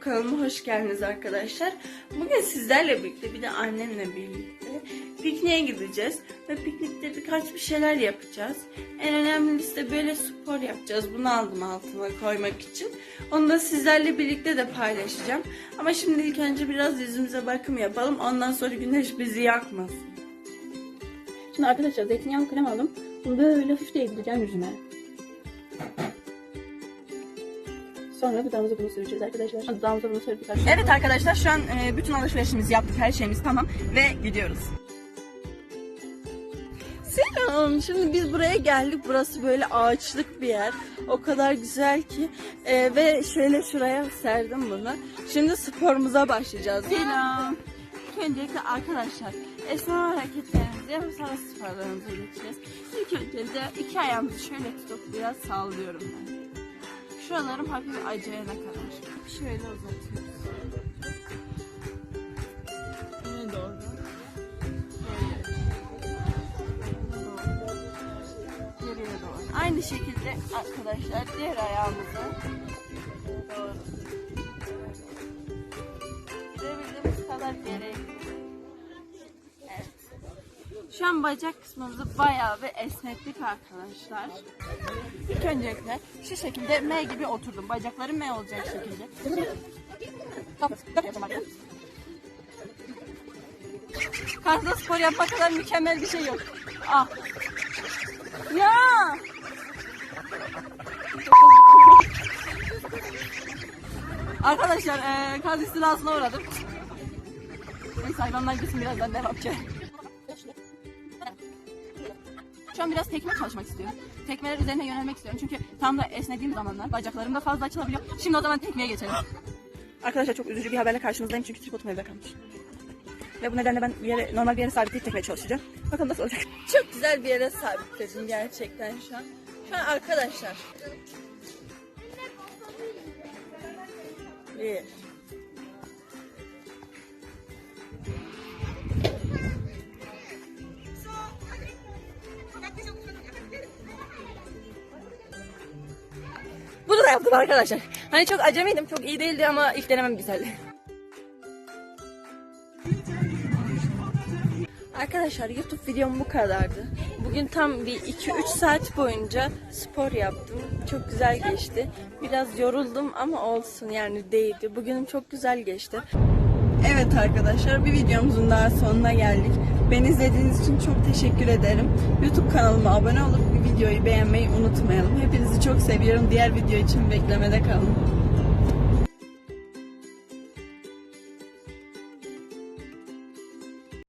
kanalıma hoş geldiniz arkadaşlar. Bugün sizlerle birlikte bir de annemle birlikte pikniğe gideceğiz. Ve piknikte birkaç bir şeyler yapacağız. En önemlisi de böyle spor yapacağız. Bunu aldım altıma koymak için. Onu da sizlerle birlikte de paylaşacağım. Ama şimdi ilk önce biraz yüzümüze bakım yapalım. Ondan sonra güneş bizi yakmasın. Şimdi arkadaşlar zeytinyağlı krem aldım. Bunu böyle hafif değdireceğim yüzüme. Sonra dudağımıza bunu süreceğiz arkadaşlar. Dudağımıza bunu sürdük arkadaşlar. Evet arkadaşlar şu an e, bütün alışverişimizi yaptık. Her şeyimiz tamam ve gidiyoruz. Selam. Şimdi biz buraya geldik. Burası böyle ağaçlık bir yer. O kadar güzel ki. E, ve şöyle şuraya serdim bunu. Şimdi sporumuza başlayacağız. Selam. İlk öncelikle arkadaşlar esneme hareketlerimizi yapıp sonra sporlarımıza geçeceğiz. İlk önce de iki ayağımızı şöyle tutup biraz sallıyorum ben. Şuralarım hafif acıyana kadar. Şöyle uzatıyoruz. Öne doğru. Böyle. Geriye doğru. Aynı şekilde arkadaşlar diğer ayağımızı doğru. Şu an bacak kısmımızı bayağı bir esnettik arkadaşlar. İlk öncelikle şu şekilde M gibi oturdum. Bacaklarım M olacak şekilde. Karda spor yapmak kadar mükemmel bir şey yok. Ah. Ya. Arkadaşlar eee kaz istilasına uğradım. Neyse hayvanlar gitsin birazdan devam edeceğim. Şu an biraz tekme çalışmak istiyorum. Tekmeler üzerine yönelmek istiyorum. Çünkü tam da esnediğim zamanlar bacaklarım da fazla açılabiliyor. Şimdi o zaman tekmeye geçelim. Arkadaşlar çok üzücü bir haberle karşınızdayım çünkü tripodum evde kalmış. Ve bu nedenle ben bir yere, normal bir yere sabitleyip tekmeye çalışacağım. Bakalım nasıl olacak. Çok güzel bir yere sabitledim gerçekten şu an. Şu an arkadaşlar. Bir. Yaptım arkadaşlar. Hani çok acemiydim, çok iyi değildi ama ilk denemem güzeldi. Arkadaşlar YouTube videom bu kadardı. Bugün tam bir 2-3 saat boyunca spor yaptım. Çok güzel geçti. Biraz yoruldum ama olsun yani değdi. Bugünüm çok güzel geçti. Evet arkadaşlar bir videomuzun daha sonuna geldik. Beni izlediğiniz için çok teşekkür ederim. YouTube kanalıma abone olup videoyu beğenmeyi unutmayalım. Hepinizi çok seviyorum. Diğer video için beklemede kalın.